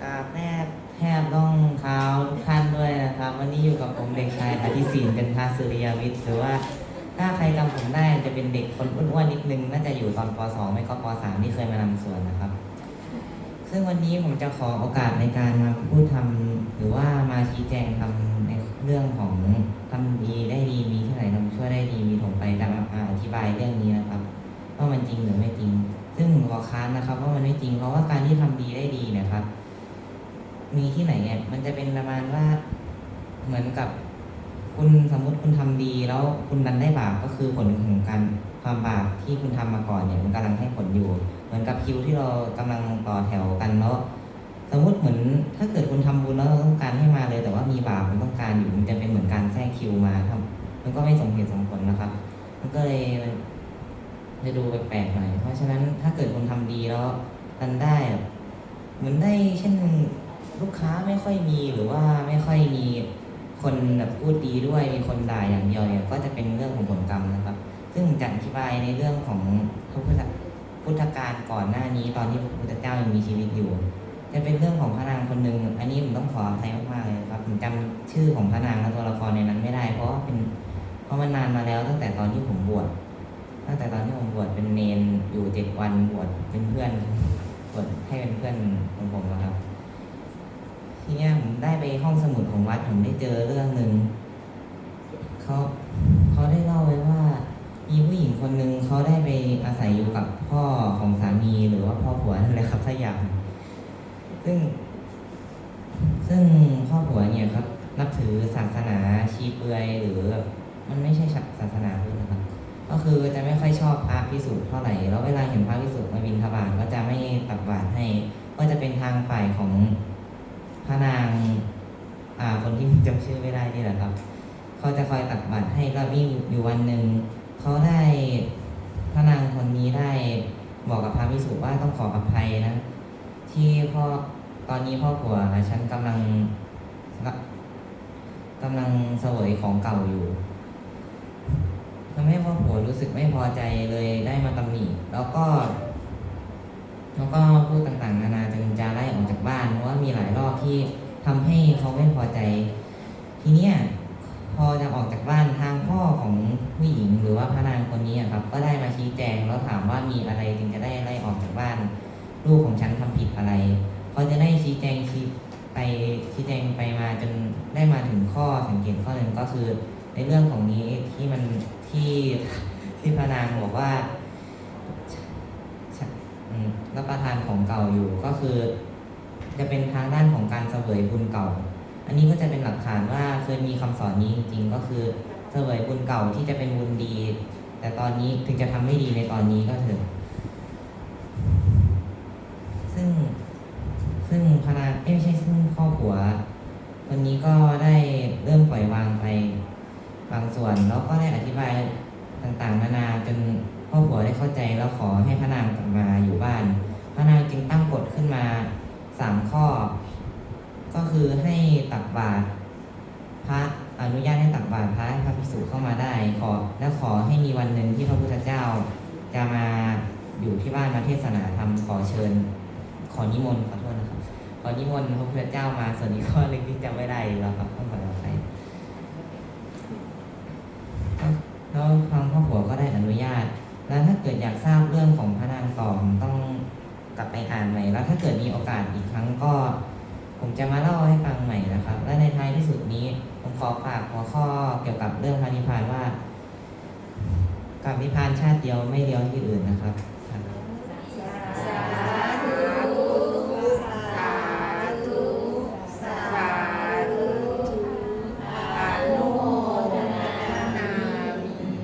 กราบแม่แทบต้องเท้าทุกท่านด้วยนะครับ วันนี้อยู่กับผมเด็กชายอธิศินเป็นทาสุริยวิทย์หรือว่าถ้าใครจำผมได้จะเป็นเด็กคนอ้วนๆนิดนึง น่าจะอยู่ตอนป .2 ไม่ก็ป .3 ที่เคยมานำสวนนะครับ ซึ่งวันนี้ผมจะขอโอกาสในการมาพูดทำหรือว่ามาชี้แจงทำในเรื่องของทำดีได้ดีมีที่ไหนทำชั่วได้ดีมีถงไปจะมาอธิบายเรื่องนี้นะครับว่ามันจริงหรือไม่จริง ซึ่งผมขอค้านนะครับว่ามันไม่จริงเพราะว่าการที่ทำดีได้ดีนะครับ มีที่ไหนเนี่ยมันจะเป็นประมาณว่าเหมือนกับ คุณสมมุติคุณทำดี แล้วคุณดันได้บาปก็คือผลของการความบาปที่คุณทำมาก่อนเนี่ยมันกำลังให้ผลอยู่ เหมือนกับคิวที่เรากำลังต่อแถวกันแล้วสมมติเหมือนถ้าเกิดคุณทำบุญแล้วเราต้องการให้มาเลย แต่ว่ามีบาปมันต้องการอยู่มันจะเป็นเหมือนการแทรกคิวมาครับ มันก็ไม่สมเหตุสมผลนะครับ มันก็เลยจะดูแปลกๆหน่อยเพราะฉะนั้นถ้าเกิดคุณทำดีแล้วดันได้ เหมือนได้เช่น ลูกค้าไม่ค่อยมีหรือว่าไม่ค่อยมีคนแบบพูดดีด้วยมีคนด่าอย่างเดียวเนี่ยก็จะเป็นเรื่องของผลกรรมนะครับ ซึ่งจะอธิบายในเรื่องของพระพุทธพุทธการก่อนหน้านี้ ตอนที่พระพุทธเจ้ายังมีชีวิตอยู่ จะเป็นเรื่องของพระนางคนหนึ่งอันนี้ผมต้องขออภัยมากๆเลยครับผมจำชื่อของพระนางและตัวละครในนั้นไม่ได้ เพราะว่าเป็นเพราะมันนานมาแล้วตั้งแต่ตอนที่ผมบวชตั้งแต่ตอนที่ผมบวชเป็นเนนอยู่เจ็ดวันบวชเป็นเพื่อนบวชให้เป็นเพื่อนของผม ทีเนี้ยผมได้ไปห้องสมุดของวัดผมได้เจอเรื่องหนึ่งเขาเขาได้เล่าไว้ว่า มีผู้หญิงคนหนึ่งเขาได้ไปอาศัยอยู่กับพ่อของสามีหรือว่าพ่อผัวนั่นแหละครับถ้าอย่าง ซึ่ง ซึ่งพ่อผัวเนี่ยครับ นับถือศาสนาชีเปลือยหรือแบบมันไม่ใช่ศาสนาพุทธนะครับ ก็คือจะไม่ค่อยชอบพระพิสุเท่าไหร่ แล้วเวลาเห็นพระพิสุมาบิณฑบาตก็จะไม่ตักบาตรให้ ก็จะเป็นทางฝ่ายของ พระนางอ่าคนที่จำชื่อไม่ได้นี่แหละครับ เขาจะคอยตักบาตรให้ก็มีอยู่วันหนึ่งเขาได้พระนางคนนี้ได้บอกกับพระพิสุว่าต้องขออภัยนะ ที่พ่อตอนนี้พ่อผัวฉันกำลังกำลังเสวยของเก่าอยู่ทำให้พ่อผัวรู้สึกไม่พอใจเลยได้มาตำหนิแล้วก็ แล้วก็พูดต่าง ที่ทำให้เขาไม่พอใจ ทีเนี้ยพอจะออกจากบ้านทางพ่อของผู้หญิงหรือว่าพระนางคนนี้ครับ ก็ได้มาชี้แจงแล้วถามว่ามีอะไรจึงจะได้ไล่ออกจากบ้าน ลูกของฉันทำผิดอะไรเขาจะได้ชี้แจงชี้ไปชี้แจงไปมาจนได้มาถึงข้อสังเกตข้อหนึ่งก็คือ ในเรื่องของนี้ที่มันที่ที่พระนางบอกว่ารับประทานของเก่าอยู่ก็คือ จะเป็นทางด้านของการเสวยบุญเก่า อันนี้ก็จะเป็นหลักฐานว่าเคยมีคำสอนนี้จริงๆ ก็คือเสวยบุญเก่าที่จะเป็นบุญดี แต่ตอนนี้ถึงจะทำไม่ดีในตอนนี้ก็เถอะซึ่งซึ่งพนาไม่ใช่ซึ่งครอบครัววันนี้ก็ได้เริ่มปล่อยวางไปบางส่วนแล้วก็ได้อธิบายต่างๆ นานาจนครอบครัวได้เข้าใจแล้วขอให้พระนางกลับมาอยู่บ้านพระนางจึงตั้งกฎขึ้นมา สามข้อ ก็คือให้ตักบาตรพระอนุญาตให้ตักบาตรพระให้พระภิกษุเข้ามาได้ขอและขอให้มีวันหนึ่งที่พระพุทธเจ้า จะมาอยู่ที่บ้านมาเทศนาธรรมขอเชิญ ขอนิมนต์ขอโทษนะครับขอนิมนต์พระพุทธเจ้ามาส่วนอีกข้อเล็กที่จำไม่ได้แล้วครับต้องขออภัยแล้วทางพ่อผัวก็ได้อนุญาต แล้วถ้าเกิดอยากทราบเรื่องของพระนางต่อผมต้องกลับไปอ่านใหม่ แล้วถ้าเกิดมีโอกาสอีกครั้งก็ผมจะมาเล่าให้ฟังใหม่นะครับ และในท้ายที่สุดนี้ผมขอฝากหัวข้อเกี่ยวกับเรื่องพระนิพพานว่า กับนิพพานชาติเดียวไม่เดียวที่อื่นนะครับ